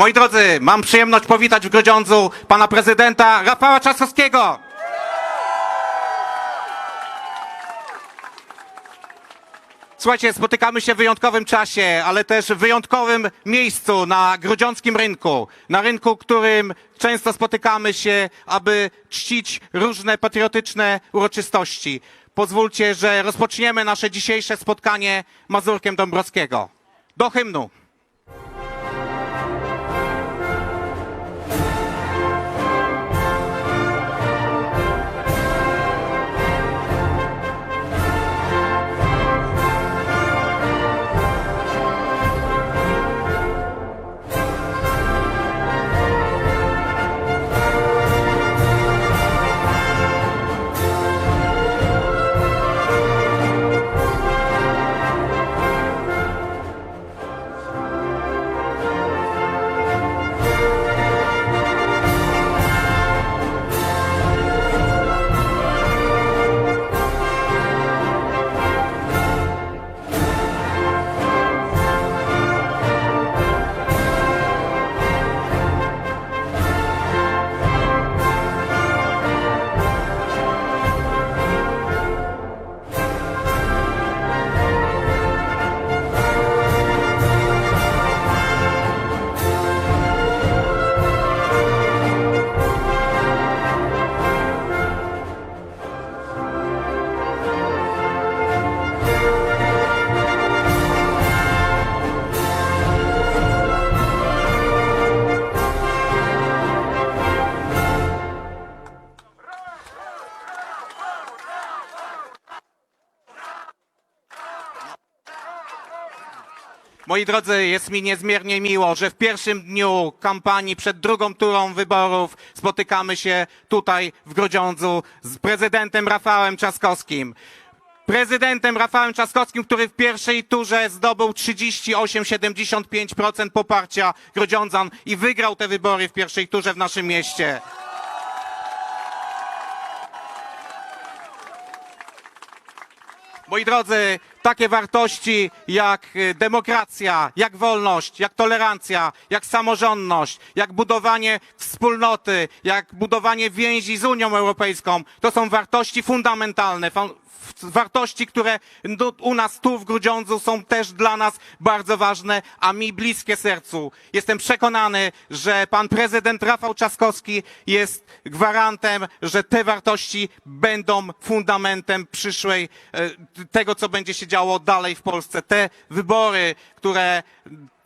Moi drodzy, mam przyjemność powitać w Grodziądzu pana prezydenta Rafała Trzaskowskiego. Słuchajcie, spotykamy się w wyjątkowym czasie, ale też w wyjątkowym miejscu na grudziąckim rynku. Na rynku, którym często spotykamy się, aby czcić różne patriotyczne uroczystości. Pozwólcie, że rozpoczniemy nasze dzisiejsze spotkanie Mazurkiem Dąbrowskiego. Do hymnu. Moi drodzy, jest mi niezmiernie miło, że w pierwszym dniu kampanii przed drugą turą wyborów spotykamy się tutaj w Grodziądzu z prezydentem Rafałem Trzaskowskim. Prezydentem Rafałem Trzaskowskim, który w pierwszej turze zdobył 38,75% poparcia Grodziądzan i wygrał te wybory w pierwszej turze w naszym mieście. Moi drodzy, takie wartości jak y, demokracja, jak wolność, jak tolerancja, jak samorządność, jak budowanie wspólnoty, jak budowanie więzi z Unią Europejską, to są wartości fundamentalne, wartości, które u nas tu w Grudziądzu są też dla nas bardzo ważne, a mi bliskie sercu. Jestem przekonany, że pan prezydent Rafał Trzaskowski jest gwarantem, że te wartości będą fundamentem przyszłej, e, tego co będzie się działo dalej w Polsce. Te wybory, które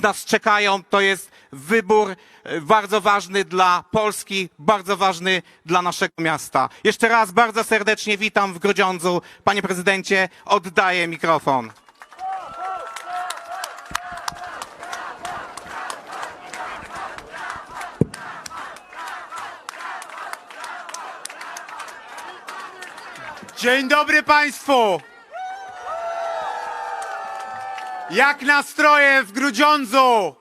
nas czekają, to jest wybór e, bardzo ważny dla Polski, bardzo ważny dla naszego miasta. Jeszcze raz bardzo serdecznie witam w Grodziądzu. Panie prezydencie, oddaję mikrofon. Dzień dobry Państwu! Jak nastroje w Grudziądzu?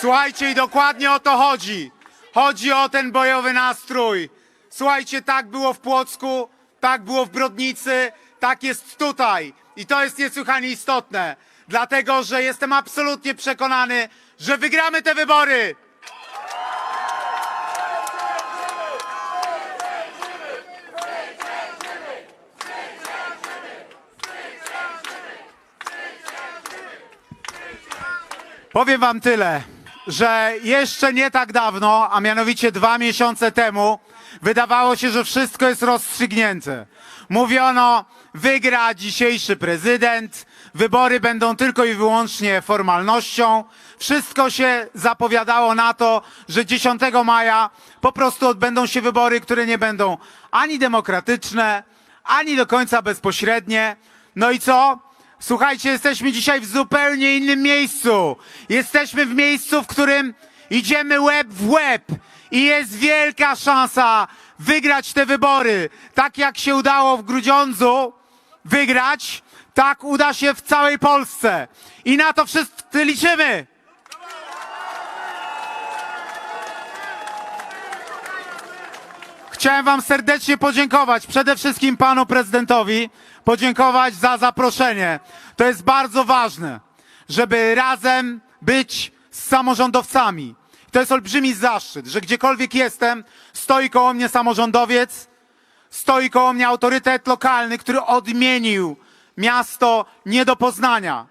Słuchajcie, i dokładnie o to chodzi. Chodzi o ten bojowy nastrój. Słuchajcie, tak było w Płocku, tak było w Brodnicy, tak jest tutaj. I to jest niesłychanie istotne, dlatego że jestem absolutnie przekonany, że wygramy te wybory. Powiem wam tyle, że jeszcze nie tak dawno, a mianowicie dwa miesiące temu, wydawało się, że wszystko jest rozstrzygnięte. Mówiono, wygra dzisiejszy prezydent, wybory będą tylko i wyłącznie formalnością. Wszystko się zapowiadało na to, że 10 maja po prostu odbędą się wybory, które nie będą ani demokratyczne, ani do końca bezpośrednie. No i co? Słuchajcie, jesteśmy dzisiaj w zupełnie innym miejscu. Jesteśmy w miejscu, w którym idziemy łeb w łeb i jest wielka szansa wygrać te wybory. Tak jak się udało w Grudziądzu wygrać, tak uda się w całej Polsce. I na to wszyscy liczymy. Chciałem Wam serdecznie podziękować, przede wszystkim Panu Prezydentowi, podziękować za zaproszenie. To jest bardzo ważne, żeby razem być z samorządowcami. To jest olbrzymi zaszczyt, że gdziekolwiek jestem, stoi koło mnie samorządowiec, stoi koło mnie autorytet lokalny, który odmienił miasto nie do poznania.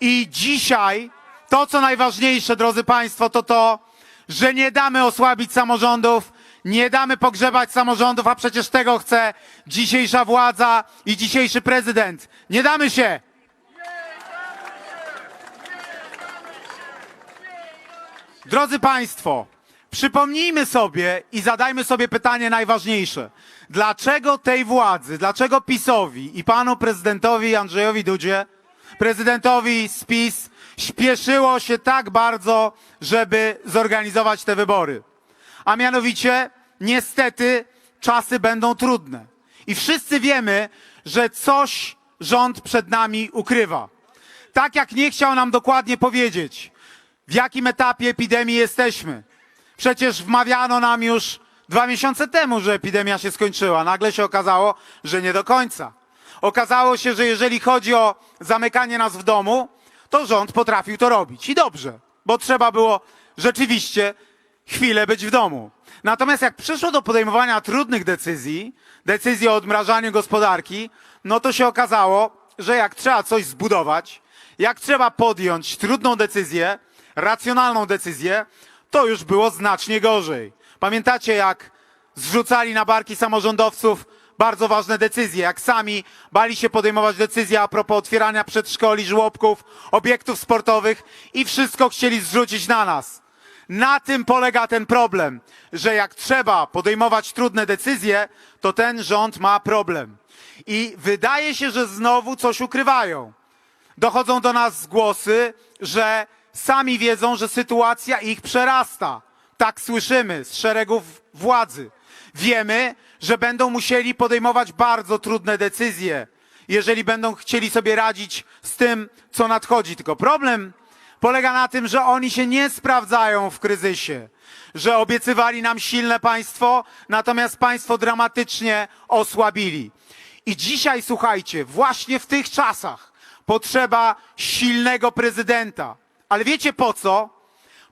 I dzisiaj to, co najważniejsze, drodzy Państwo, to to, że nie damy osłabić samorządów, nie damy pogrzebać samorządów, a przecież tego chce dzisiejsza władza i dzisiejszy prezydent. Nie damy się! Drodzy Państwo, przypomnijmy sobie i zadajmy sobie pytanie najważniejsze. Dlaczego tej władzy, dlaczego PiSowi i panu prezydentowi Andrzejowi Dudzie, prezydentowi z PiS, śpieszyło się tak bardzo, żeby zorganizować te wybory? A mianowicie, niestety, czasy będą trudne. I wszyscy wiemy, że coś rząd przed nami ukrywa. Tak jak nie chciał nam dokładnie powiedzieć, w jakim etapie epidemii jesteśmy. Przecież wmawiano nam już dwa miesiące temu, że epidemia się skończyła. Nagle się okazało, że nie do końca. Okazało się, że jeżeli chodzi o zamykanie nas w domu, to rząd potrafił to robić. I dobrze, bo trzeba było rzeczywiście chwilę być w domu. Natomiast jak przyszło do podejmowania trudnych decyzji, decyzji o odmrażaniu gospodarki, no to się okazało, że jak trzeba coś zbudować, jak trzeba podjąć trudną decyzję, racjonalną decyzję, to już było znacznie gorzej. Pamiętacie, jak zrzucali na barki samorządowców bardzo ważne decyzje, jak sami bali się podejmować decyzje a propos otwierania przedszkoli, żłobków, obiektów sportowych i wszystko chcieli zrzucić na nas. Na tym polega ten problem, że jak trzeba podejmować trudne decyzje, to ten rząd ma problem. I wydaje się, że znowu coś ukrywają dochodzą do nas głosy, że sami wiedzą, że sytuacja ich przerasta. Tak słyszymy z szeregów władzy. Wiemy, że będą musieli podejmować bardzo trudne decyzje, jeżeli będą chcieli sobie radzić z tym, co nadchodzi. Tylko problem polega na tym, że oni się nie sprawdzają w kryzysie, że obiecywali nam silne państwo, natomiast państwo dramatycznie osłabili. I dzisiaj, słuchajcie, właśnie w tych czasach potrzeba silnego prezydenta. Ale wiecie po co?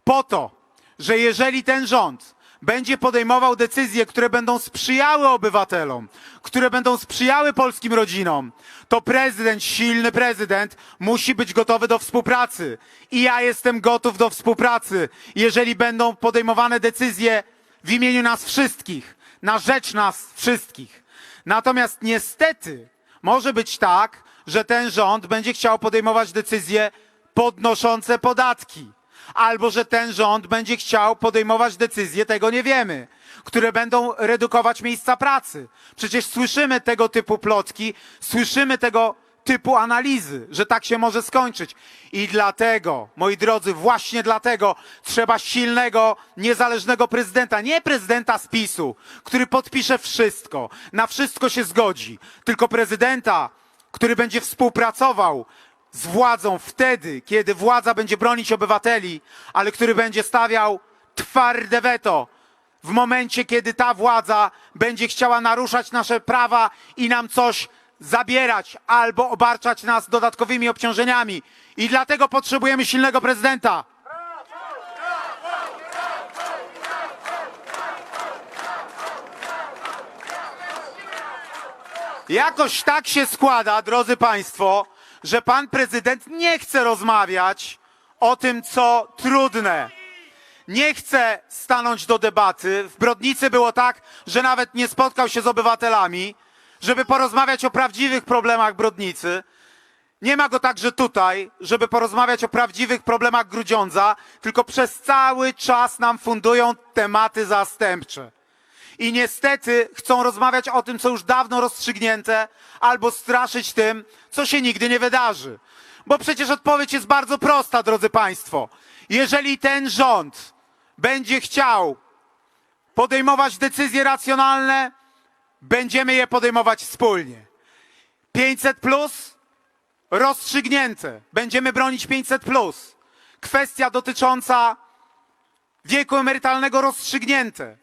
Po to, że jeżeli ten rząd będzie podejmował decyzje, które będą sprzyjały obywatelom, które będą sprzyjały polskim rodzinom, to prezydent, silny prezydent, musi być gotowy do współpracy. I ja jestem gotów do współpracy, jeżeli będą podejmowane decyzje w imieniu nas wszystkich, na rzecz nas wszystkich. Natomiast niestety może być tak, że ten rząd będzie chciał podejmować decyzje podnoszące podatki. Albo że ten rząd będzie chciał podejmować decyzje, tego nie wiemy, które będą redukować miejsca pracy. Przecież słyszymy tego typu plotki, słyszymy tego typu analizy, że tak się może skończyć. I dlatego, moi drodzy, właśnie dlatego trzeba silnego, niezależnego prezydenta. Nie prezydenta z PiSu, który podpisze wszystko, na wszystko się zgodzi, tylko prezydenta, który będzie współpracował z władzą wtedy, kiedy władza będzie bronić obywateli, ale który będzie stawiał twarde weto w momencie, kiedy ta władza będzie chciała naruszać nasze prawa i nam coś zabierać albo obarczać nas dodatkowymi obciążeniami. I dlatego potrzebujemy silnego prezydenta. Jakoś tak się składa, drodzy Państwo, że pan prezydent nie chce rozmawiać o tym, co trudne. Nie chce stanąć do debaty. W Brodnicy było tak, że nawet nie spotkał się z obywatelami, żeby porozmawiać o prawdziwych problemach Brodnicy. Nie ma go także tutaj, żeby porozmawiać o prawdziwych problemach Grudziądza, tylko przez cały czas nam fundują tematy zastępcze. I niestety chcą rozmawiać o tym, co już dawno rozstrzygnięte, albo straszyć tym, co się nigdy nie wydarzy. Bo przecież odpowiedź jest bardzo prosta, drodzy Państwo. Jeżeli ten rząd będzie chciał podejmować decyzje racjonalne, będziemy je podejmować wspólnie. 500 plus rozstrzygnięte. Będziemy bronić 500 plus. Kwestia dotycząca wieku emerytalnego rozstrzygnięte.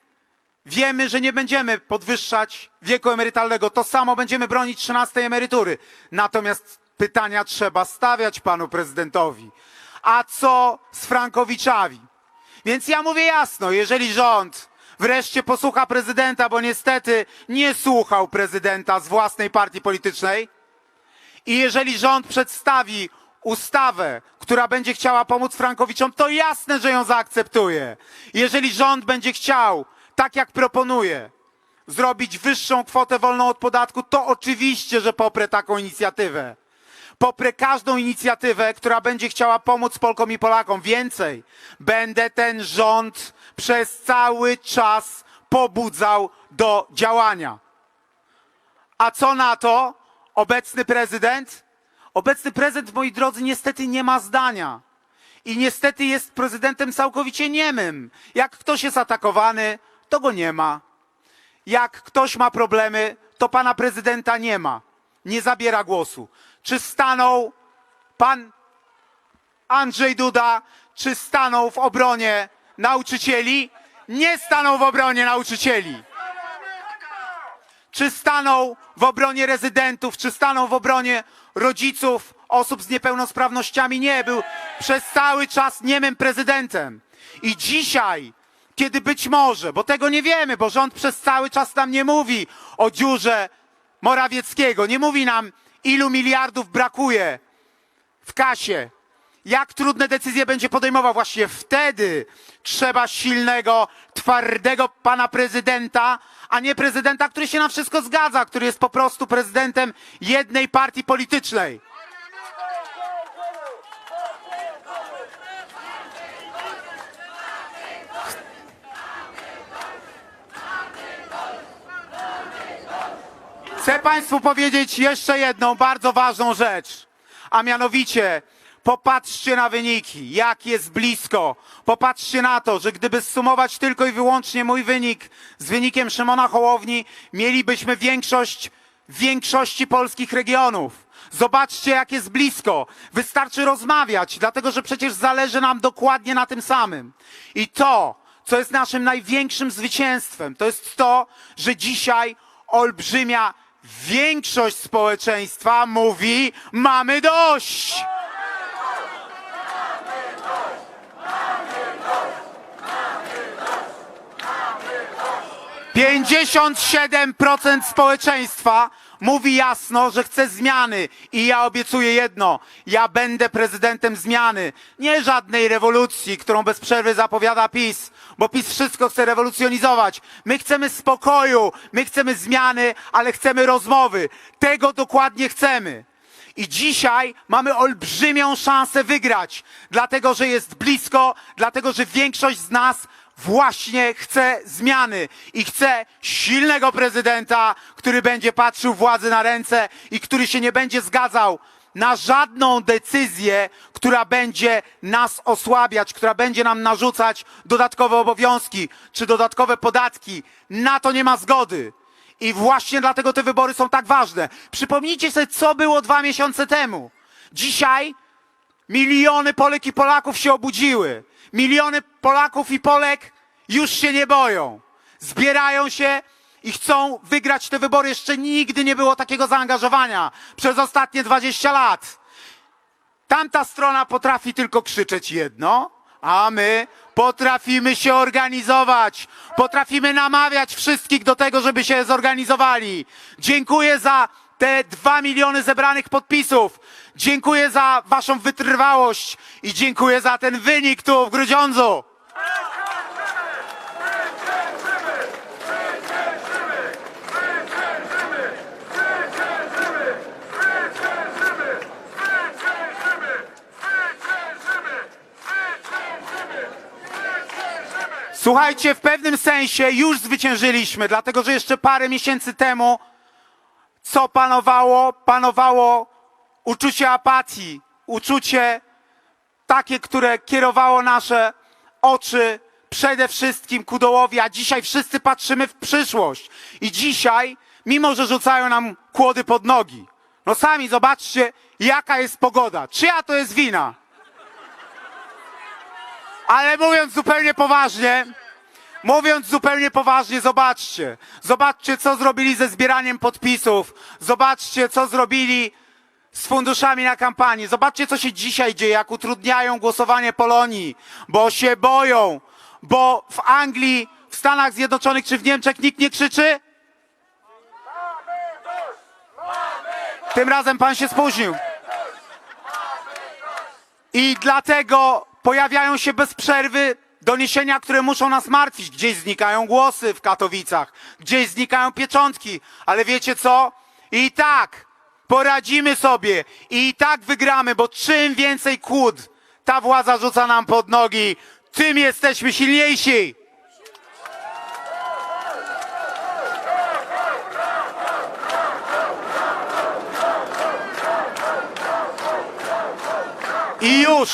Wiemy, że nie będziemy podwyższać wieku emerytalnego. To samo będziemy bronić 13 emerytury. Natomiast pytania trzeba stawiać panu prezydentowi. A co z Frankowiczami? Więc ja mówię jasno, jeżeli rząd wreszcie posłucha prezydenta, bo niestety nie słuchał prezydenta z własnej partii politycznej, i jeżeli rząd przedstawi ustawę, która będzie chciała pomóc Frankowiczom, to jasne, że ją zaakceptuje. Jeżeli rząd będzie chciał, tak jak proponuje, zrobić wyższą kwotę wolną od podatku, to oczywiście, że poprę taką inicjatywę. Poprę każdą inicjatywę, która będzie chciała pomóc Polkom i Polakom. Więcej, będę ten rząd przez cały czas pobudzał do działania. A co na to obecny prezydent? Obecny prezydent, moi drodzy, niestety nie ma zdania. I niestety jest prezydentem całkowicie niemym. Jak ktoś jest atakowany, to go nie ma. Jak ktoś ma problemy, to pana prezydenta nie ma. Nie zabiera głosu. Czy stanął pan Andrzej Duda, czy stanął w obronie nauczycieli? Nie stanął w obronie nauczycieli czy stanął w obronie rezydentów, czy stanął w obronie rodziców osób z niepełnosprawnościami. Nie, był przez cały czas niemym prezydentem. I dzisiaj, kiedy być może, bo tego nie wiemy, bo rząd przez cały czas nam nie mówi o dziurze Morawieckiego, nie mówi nam, ilu miliardów brakuje w kasie, jak trudne decyzje będzie podejmował. Właśnie wtedy trzeba silnego, twardego pana prezydenta, a nie prezydenta, który się na wszystko zgadza, który jest po prostu prezydentem jednej partii politycznej. Chcę Państwu powiedzieć jeszcze jedną bardzo ważną rzecz, a mianowicie popatrzcie na wyniki, jak jest blisko. Popatrzcie na to, że gdyby sumować tylko i wyłącznie mój wynik z wynikiem Szymona Hołowni, mielibyśmy większość większości polskich regionów. Zobaczcie, jak jest blisko. Wystarczy rozmawiać, dlatego że przecież zależy nam dokładnie na tym samym. I to, co jest naszym największym zwycięstwem, to jest to, że dzisiaj olbrzymia większość społeczeństwa mówi: mamy dość! 57% społeczeństwa mówi jasno, że chce zmiany. I ja obiecuję jedno: ja będę prezydentem zmiany. Nie żadnej rewolucji, którą bez przerwy zapowiada PiS, bo PiS wszystko chce rewolucjonizować. My chcemy spokoju, my chcemy zmiany, ale chcemy rozmowy. Tego dokładnie chcemy. I dzisiaj mamy olbrzymią szansę wygrać, dlatego że jest blisko, dlatego że większość z nas właśnie chce zmiany i chce silnego prezydenta, który będzie patrzył władzy na ręce i który się nie będzie zgadzał na żadną decyzję, która będzie nas osłabiać, która będzie nam narzucać dodatkowe obowiązki czy dodatkowe podatki. Na to nie ma zgody. I właśnie dlatego te wybory są tak ważne. Przypomnijcie sobie, co było dwa miesiące temu. Dzisiaj miliony Polek i Polaków się obudziły. Miliony Polaków i Polek już się nie boją. Zbierają się i chcą wygrać te wybory. Jeszcze nigdy nie było takiego zaangażowania przez ostatnie 20 lat. Tamta strona potrafi tylko krzyczeć jedno, a my potrafimy się organizować. Potrafimy namawiać wszystkich do tego, żeby się zorganizowali. Dziękuję za te dwa miliony zebranych podpisów. Dziękuję za waszą wytrwałość i dziękuję za ten wynik tu w Grudziądzu. Słuchajcie, w pewnym sensie już zwyciężyliśmy, dlatego że jeszcze parę miesięcy temu co panowało? Panowało uczucie apatii, uczucie takie, które kierowało nasze oczy przede wszystkim ku dołowi, a dzisiaj wszyscy patrzymy w przyszłość. I dzisiaj, mimo że rzucają nam kłody pod nogi, no sami zobaczcie, jaka jest pogoda. Czyja to jest wina? Ale mówiąc zupełnie poważnie, Mówiąc zupełnie poważnie, zobaczcie. Zobaczcie, co zrobili ze zbieraniem podpisów. Zobaczcie, co zrobili z funduszami na kampanię. Zobaczcie, co się dzisiaj dzieje, jak utrudniają głosowanie Polonii, bo się boją, bo w Anglii, w Stanach Zjednoczonych czy w Niemczech nikt nie krzyczy. Tym razem pan się spóźnił. I dlatego pojawiają się bez przerwy doniesienia, które muszą nas martwić. Gdzieś znikają głosy w Katowicach, gdzieś znikają pieczątki, ale wiecie co? I tak poradzimy sobie i tak wygramy, bo czym więcej kłód ta władza rzuca nam pod nogi, tym jesteśmy silniejsi. I już,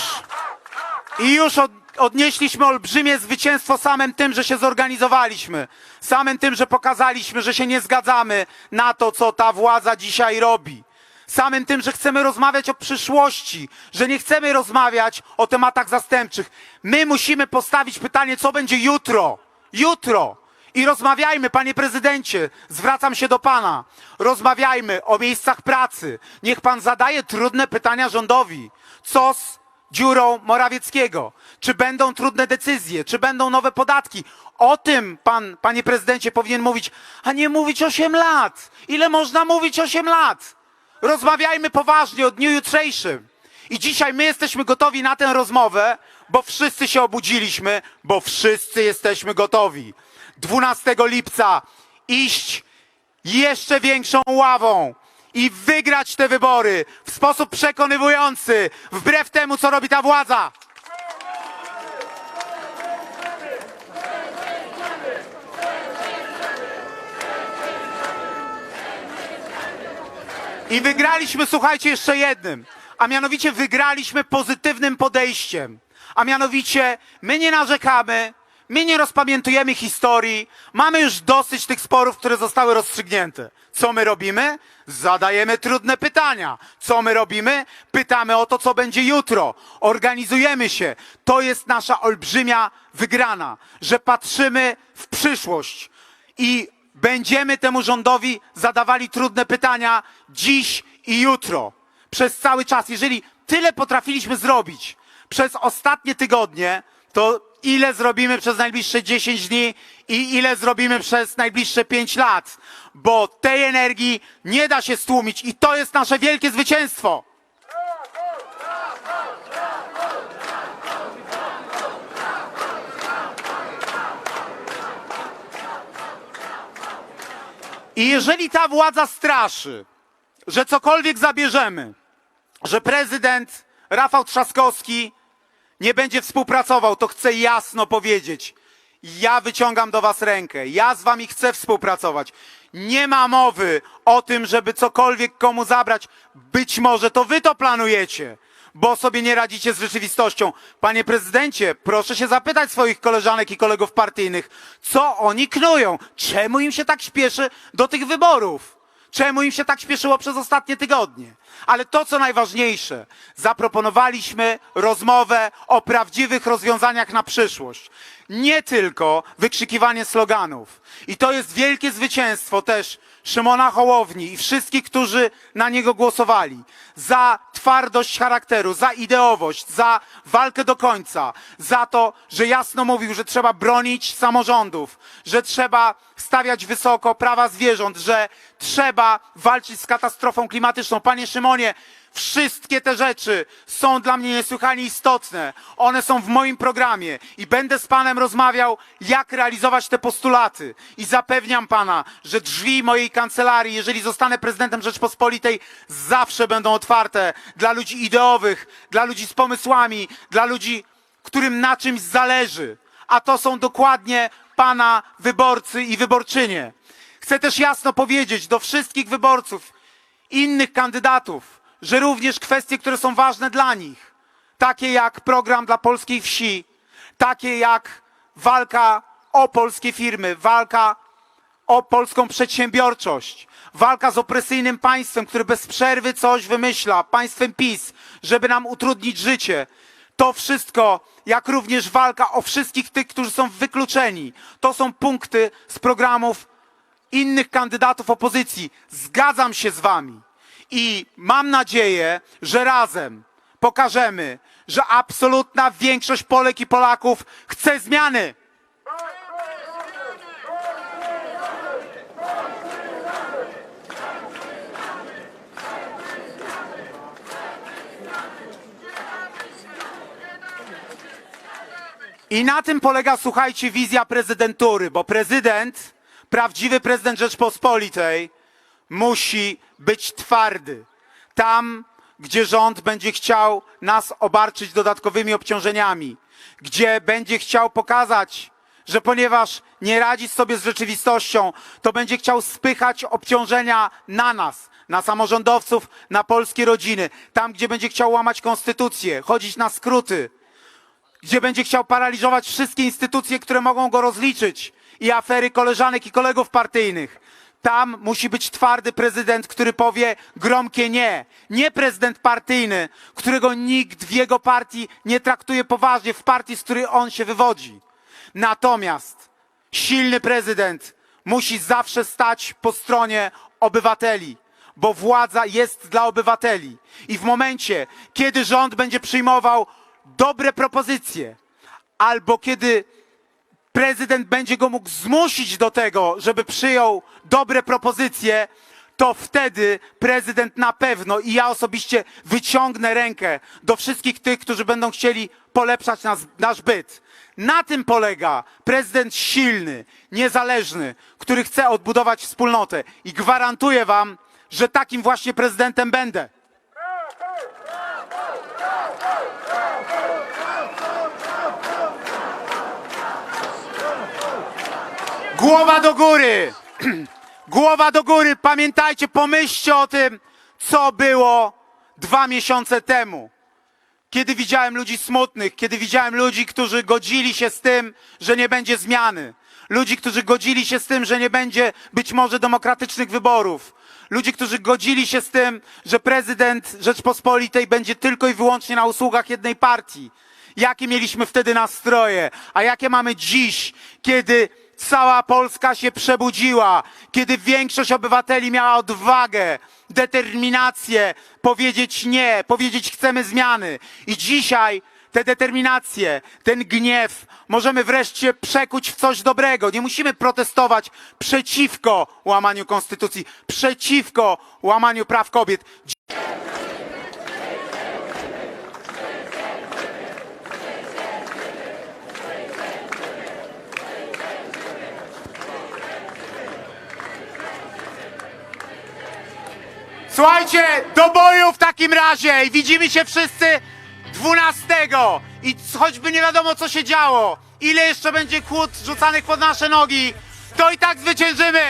i już od, odnieśliśmy olbrzymie zwycięstwo samym tym, że się zorganizowaliśmy. Samym tym, że pokazaliśmy, że się nie zgadzamy na to, co ta władza dzisiaj robi. Samym tym, że chcemy rozmawiać o przyszłości, że nie chcemy rozmawiać o tematach zastępczych. My musimy postawić pytanie, co będzie jutro. Jutro. I rozmawiajmy, panie prezydencie, zwracam się do pana. Rozmawiajmy o miejscach pracy. Niech pan zadaje trudne pytania rządowi. Co z dziurą Morawieckiego? Czy będą trudne decyzje? Czy będą nowe podatki? O tym pan, panie prezydencie, powinien mówić, a nie mówić 8 lat. Ile można mówić 8 lat? Rozmawiajmy poważnie o dniu jutrzejszym. I dzisiaj my jesteśmy gotowi na tę rozmowę, bo wszyscy się obudziliśmy, bo wszyscy jesteśmy gotowi. 12 lipca iść jeszcze większą ławą i wygrać te wybory w sposób przekonywujący, wbrew temu, co robi ta władza. I wygraliśmy, słuchajcie, jeszcze jednym. A mianowicie wygraliśmy pozytywnym podejściem. A mianowicie my nie narzekamy, my nie rozpamiętujemy historii, mamy już dosyć tych sporów, które zostały rozstrzygnięte. Co my robimy? Zadajemy trudne pytania. Co my robimy? Pytamy o to, co będzie jutro. Organizujemy się. To jest nasza olbrzymia wygrana, że patrzymy w przyszłość i będziemy temu rządowi zadawali trudne pytania dziś i jutro. Przez cały czas. Jeżeli tyle potrafiliśmy zrobić przez ostatnie tygodnie, to ile zrobimy przez najbliższe 10 dni i ile zrobimy przez najbliższe 5 lat? Bo tej energii nie da się stłumić i to jest nasze wielkie zwycięstwo. I jeżeli ta władza straszy, że cokolwiek zabierzemy, że prezydent Rafał Trzaskowski nie będzie współpracował, to chcę jasno powiedzieć. Ja wyciągam do Was rękę. Ja z Wami chcę współpracować. Nie ma mowy o tym, żeby cokolwiek komu zabrać. Być może to Wy to planujecie, bo sobie nie radzicie z rzeczywistością. Panie prezydencie, proszę się zapytać swoich koleżanek i kolegów partyjnych, co oni knują? Czemu im się tak śpieszy do tych wyborów? Czemu im się tak śpieszyło przez ostatnie tygodnie? Ale to, co najważniejsze, zaproponowaliśmy rozmowę o prawdziwych rozwiązaniach na przyszłość. Nie tylko wykrzykiwanie sloganów. I to jest wielkie zwycięstwo też Szymona Hołowni i wszystkich, którzy na niego głosowali. Za twardość charakteru, za ideowość, za walkę do końca, za to, że jasno mówił, że trzeba bronić samorządów, że trzeba stawiać wysoko prawa zwierząt, że trzeba walczyć z katastrofą klimatyczną. Panie Szymonie, Wszystkie te rzeczy są dla mnie niesłychanie istotne. One są w moim programie i będę z Panem rozmawiał, jak realizować te postulaty. I zapewniam Pana, że drzwi mojej kancelarii, jeżeli zostanę prezydentem Rzeczpospolitej, zawsze będą otwarte dla ludzi ideowych, dla ludzi z pomysłami, dla ludzi, którym na czymś zależy. A to są dokładnie Pana wyborcy i wyborczynie. Chcę też jasno powiedzieć do wszystkich wyborców, innych kandydatów, że również kwestie, które są ważne dla nich, takie jak program dla polskiej wsi, takie jak walka o polskie firmy, walka o polską przedsiębiorczość, walka z opresyjnym państwem, które bez przerwy coś wymyśla, państwem PiS, żeby nam utrudnić życie. To wszystko jak również walka o wszystkich tych, którzy są wykluczeni. To są punkty z programów innych kandydatów opozycji. Zgadzam się z wami. I mam nadzieję, że razem pokażemy, że absolutna większość Polek i Polaków chce zmiany. I na tym polega, słuchajcie, wizja prezydentury, bo prezydent, prawdziwy prezydent Rzeczpospolitej, musi być twardy. Tam, gdzie rząd będzie chciał nas obarczyć dodatkowymi obciążeniami, gdzie będzie chciał pokazać, że ponieważ nie radzi sobie z rzeczywistością, to będzie chciał spychać obciążenia na nas, na samorządowców, na polskie rodziny. Tam, gdzie będzie chciał łamać konstytucję, chodzić na skróty, gdzie będzie chciał paraliżować wszystkie instytucje, które mogą go rozliczyć i afery koleżanek i kolegów partyjnych. Tam musi być twardy prezydent, który powie gromkie nie. Nie prezydent partyjny, którego nikt w jego partii nie traktuje poważnie, w partii, z której on się wywodzi. Natomiast silny prezydent musi zawsze stać po stronie obywateli, bo władza jest dla obywateli. I w momencie, kiedy rząd będzie przyjmował dobre propozycje, albo kiedy prezydent będzie go mógł zmusić do tego, żeby przyjął dobre propozycje, to wtedy prezydent na pewno i ja osobiście wyciągnę rękę do wszystkich tych, którzy będą chcieli polepszać nas, nasz byt. Na tym polega prezydent silny, niezależny, który chce odbudować wspólnotę i gwarantuję wam, że takim właśnie prezydentem będę. Głowa do góry! Głowa do góry! Pamiętajcie, pomyślcie o tym, co było dwa miesiące temu. Kiedy widziałem ludzi smutnych, kiedy widziałem ludzi, którzy godzili się z tym, że nie będzie zmiany. Ludzi, którzy godzili się z tym, że nie będzie być może demokratycznych wyborów. Ludzi, którzy godzili się z tym, że prezydent Rzeczpospolitej będzie tylko i wyłącznie na usługach jednej partii. Jakie mieliśmy wtedy nastroje, a jakie mamy dziś, kiedy cała Polska się przebudziła, kiedy większość obywateli miała odwagę, determinację powiedzieć nie, powiedzieć chcemy zmiany. I dzisiaj te determinacje, ten gniew możemy wreszcie przekuć w coś dobrego. Nie musimy protestować przeciwko łamaniu konstytucji, przeciwko łamaniu praw kobiet. Słuchajcie, do boju w takim razie i widzimy się wszyscy 12 i choćby nie wiadomo co się działo, ile jeszcze będzie kłód rzucanych pod nasze nogi, to i tak zwyciężymy!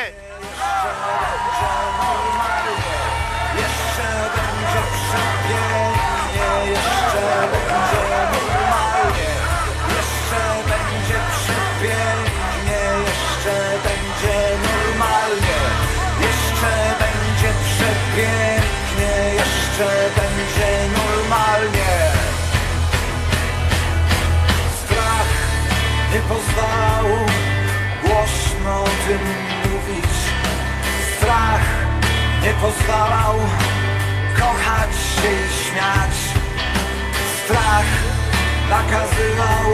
Mówić. Strach nie pozwalał kochać się i śmiać. Strach nakazywał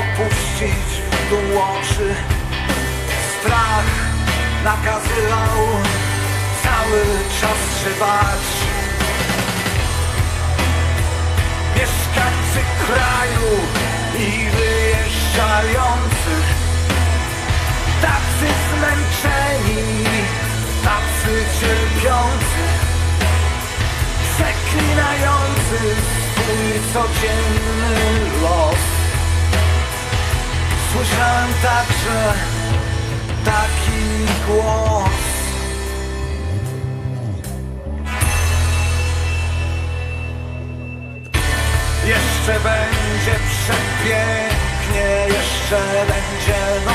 opuścić w dół oczy. Strach nakazywał cały czas się. Mieszkańcy kraju i wyjeżdżający Tacy zmęczeni, tacy cierpiący Przeklinający swój codzienny los. Słyszałem także taki głos. Jeszcze będzie przepięknie, jeszcze będzie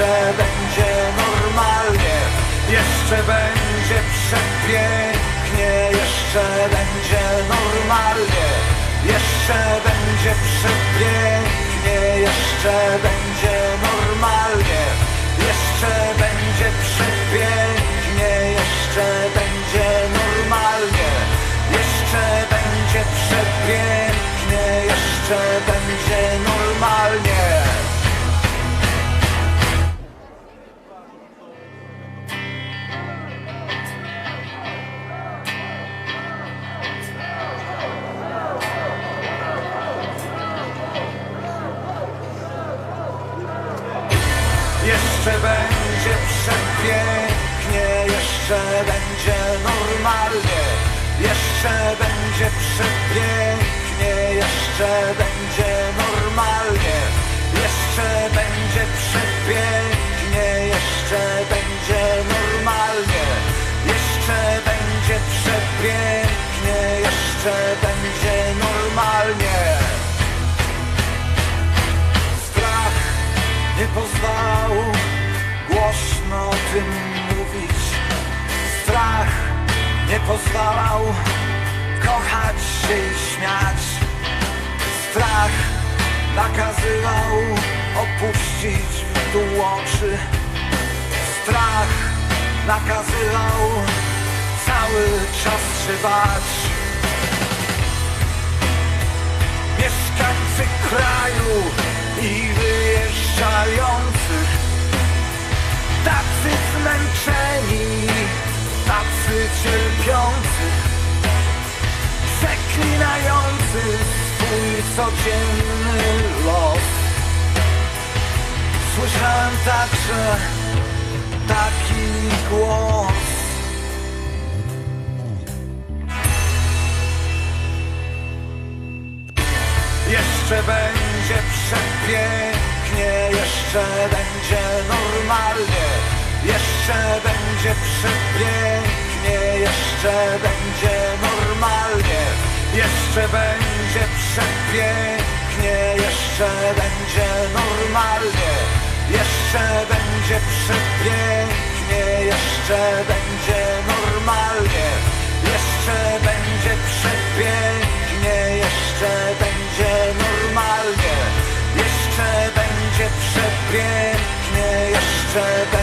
jeszcze będzie normalnie, jeszcze będzie przepięknie, jeszcze będzie normalnie, jeszcze będzie przepięknie, jeszcze będzie normalnie, jeszcze będzie przepięknie, jeszcze będzie normalnie, jeszcze będzie przepięknie, jeszcze będzie normalnie. Jeszcze będzie normalnie, jeszcze będzie przepięknie, jeszcze będzie normalnie, jeszcze będzie przepięknie, jeszcze będzie normalnie, jeszcze będzie przepięknie, jeszcze będzie normalnie. Strach nie pozwalał głośno tym nie pozwalał kochać się i śmiać. Strach nakazywał opuścić w dół oczy. Strach nakazywał cały czas się. Mieszkańcy kraju tacy cierpiący Przeklinający swój codzienny los. Słyszałem także taki głos. Jeszcze będzie przepięknie, jeszcze będzie normalnie, jeszcze będzie przepięknie, jeszcze będzie normalnie, jeszcze będzie przepięknie, jeszcze będzie normalnie, jeszcze będzie przepięknie, jeszcze będzie normalnie, jeszcze będzie przepięknie, jeszcze będzie normalnie, jeszcze będzie przepięknie, jeszcze będzie